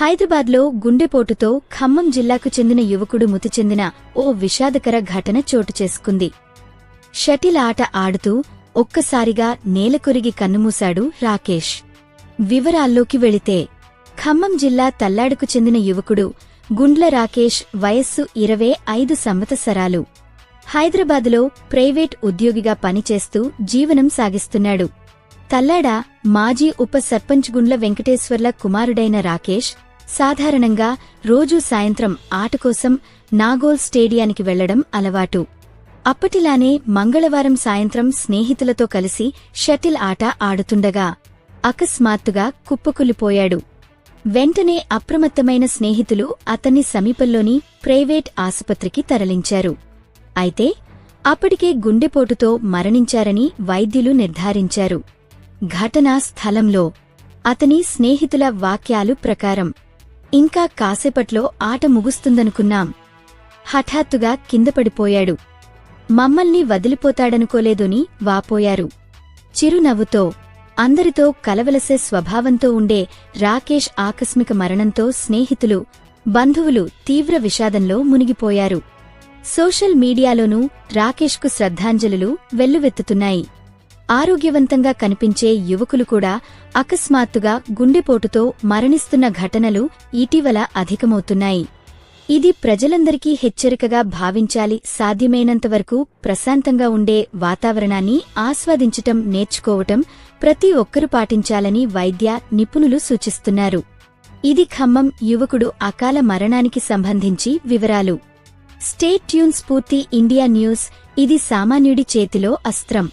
హైదరాబాద్లో గుండెపోటుతో ఖమ్మం జిల్లాకు చెందిన యువకుడు మృతి చెందిన ఓ విషాదకర ఘటన చోటు చేసుకుంది. షటిల్ ఆట ఆడుతూ ఒక్కసారిగా నేలకొరిగి కన్నుమూశాడు రాకేష్. వివరాల్లోకి వెళితే ఖమ్మం జిల్లా తల్లాడుకు చెందిన యువకుడు గుండ్ల రాకేష్ వయస్సు ఇరవై ఐదు సంవత్సరాలు. హైదరాబాదులో ప్రైవేట్ ఉద్యోగిగా పనిచేస్తూ జీవనం సాగిస్తున్నాడు. తల్లాడ మాజీ ఉప సర్పంచ్ గుండ్ల వెంకటేశ్వర్ల కుమారుడైన రాకేష్ సాధారణంగా రోజూ సాయంత్రం ఆట కోసం నాగోల్ స్టేడియానికి వెళ్ళడం అలవాటు. అప్పటిలానే మంగళవారం సాయంత్రం స్నేహితులతో కలిసి షటిల్ ఆట ఆడుతుండగా అకస్మాత్తుగా కుప్పకుల్లిపోయాడు వెంటనే అప్రమత్తమైన స్నేహితులు అతన్ని సమీపంలోని ప్రైవేట్ ఆసుపత్రికి తరలించారు. అయితే అప్పటికే గుండెపోటుతో మరణించారని వైద్యులు నిర్ధారించారు. ఘటనా స్థలంలో అతని స్నేహితుల వాక్యాలు ప్రకారం ఇంకా కాసేపట్లో ఆట ముగుస్తుందనుకున్నాం. హఠాత్తుగా కిందపడిపోయాడు మమ్మల్ని వదిలిపోతాడనుకోలేదుని వాపోయారు. చిరునవ్వుతో అందరితో కలవలసే స్వభావంతో ఉండే రాకేష్ ఆకస్మిక మరణంతో స్నేహితులు బంధువులు తీవ్ర విషాదంలో మునిగిపోయారు. సోషల్ మీడియాలోనూ రాకేష్కు శ్రద్ధాంజలులు వెల్లువెత్తుతున్నాయి. ఆరోగ్యవంతంగా కనిపించే యువకులు కూడా అకస్మాత్తుగా గుండెపోటుతో మరణిస్తున్న ఘటనలు ఇటీవల అధికమవుతున్నాయి. ఇది ప్రజలందరికీ హెచ్చరికగా భావించాలి సాధ్యమైనంతవరకు ప్రశాంతంగా ఉండే వాతావరణాన్ని ఆస్వాదించటం నేర్చుకోవటం ప్రతి ఒక్కరూ పాటించాలని వైద్య నిపుణులు సూచిస్తున్నారు. ఇది ఖమ్మం యువకుడు అకాల మరణానికి సంబంధించి వివరాలు. State tune Spoorthi India news ఇది సామాన్యుడి చేతిలో అస్త్రం.